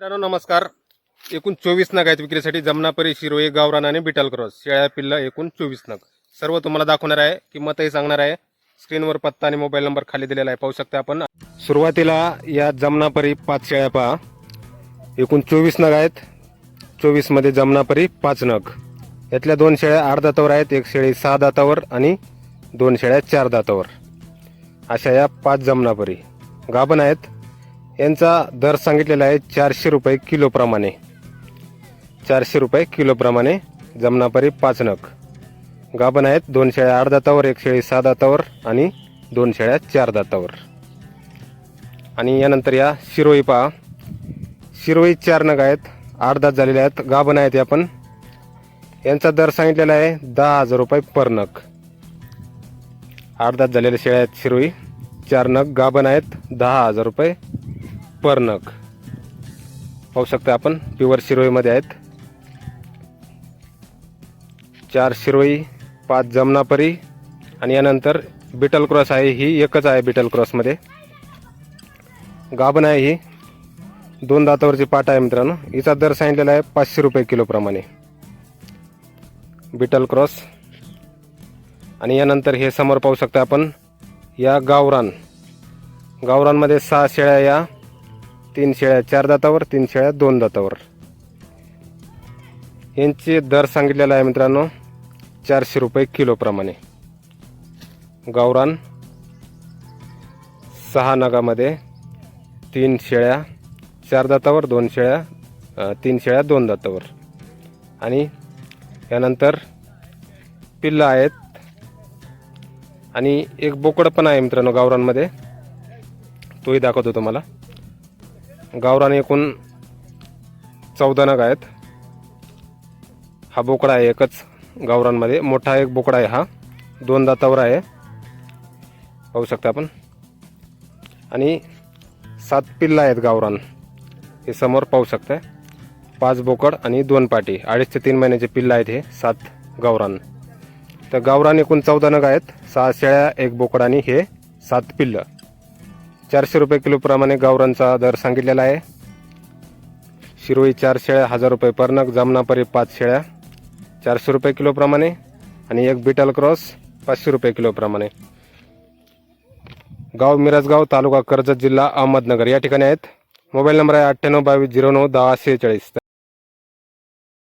मित्रांनो नमस्कार. एकूण चोवीस नग आहेत विक्रीसाठी. जमनापरी शिरोई गावरान आणि बिटल क्रॉस. शेळ्या पिल्ला एकूण चोवीस नग. सर्व तुम्हाला दाखवणार आहे किंमतही सांगणार आहे. स्क्रीनवर पत्ता आणि मोबाईल नंबर खाली दिलेला आहे. पाहू शकता आपण. सुरुवातीला या जमनापरी पाच शेळ्या पहा. एकूण चोवीस नग आहेत. चोवीसमध्ये जमनापरी पाच नग. यातल्या दोन शेळ्या आठ दातावर आहेत. एक शेळी सहा दातावर आणि दोन शेळ्या चार दातावर. अशा या पाच जमनापरी गाभण आहेत. यांचा दर सांगितलेला आहे चारशे रुपये किलोप्रमाणे चारशे रुपये किलोप्रमाणे जमनापरी पाच नग. गाभण आहेत दोन शेळ्या आठ दातावर एक शेळी सहा दातावर आणि दोन शेळ्या चार दातावर. आणि यानंतर या शिरोई पहा. शिरोई चार नग आहेत आठ दात झालेले आहेत गाभण आहेत या पण यांचा दर सांगितलेला आहे दहा हजार रुपये पर नग. आठ दात झालेल्या शेळ्या आहेत शिरोई चार नग गाभण आहेत दहा हजार रुपये पर नग पाहू शकता आपण प्युअर शिरोईमध्ये आहेत. चार शिरोई पाच जमनापरी आणि यानंतर बिटल क्रॉस आहे ही एकच आहे बिटल क्रॉसमध्ये गाभण आहे ही. दोन दातावरची पाट आहे मित्रांनो. हिचा दर सांगितलेला आहे पाचशे रुपये किलोप्रमाणे बिटल क्रॉस आणि यानंतर हे समोर पाहू शकता आपण या गावरान. गावरानमध्ये सहा शेळ्या या. तीन शेळ्या चार दातावर तीन शेळ्या दोन दातावर. यांचे दर सांगितलेला आहे मित्रांनो चारशे रुपये किलोप्रमाणे गावरान सहा नगामध्ये तीन शेळ्या चार दातावर दोन शेळ्या तीन शेळ्या दोन दातावर. आणि यानंतर पिल्लं आहेत. आणि एक बोकड पण आहे मित्रांनो गावरानमध्ये. तोही दाखवतो तुम्हाला. गावरान एकूण चौदा नग आहेत. हा बोकडा आहे एकच गावरानमध्ये. मोठा एक बोकडा आहे हा. दोन दातावर आहे. पाहू शकता आपण. आणि सात पिल्ला आहेत गावरान. हे समोर पाहू शकता पाच बोकड आणि दोन पाटी. अडीच ते तीन महिन्याचे पिल्ला आहेत हे सात गावरान. तर गावरान एकूण चौदा नग आहेत. सहा शेळ्या एक बोकड आणि हे सात पिल्लं. चारशे रुपये किलोप्रमाणे गावरांचा दर सांगितलेला आहे. शिरोई चार शेळ्या हजार रुपये पर नग जामनापरी पाच शेळ्या चारशे रुपये किलोप्रमाणे आणि एक बिटल क्रॉस पाचशे रुपये किलोप्रमाणे गाव मिरजगाव तालुका कर्जत जिल्हा अहमदनगर. या ठिकाणी आहेत. मोबाईल नंबर आहे अठ्ठ्याण्णव बावीस झिरो नऊ दहा सेहेचाळीस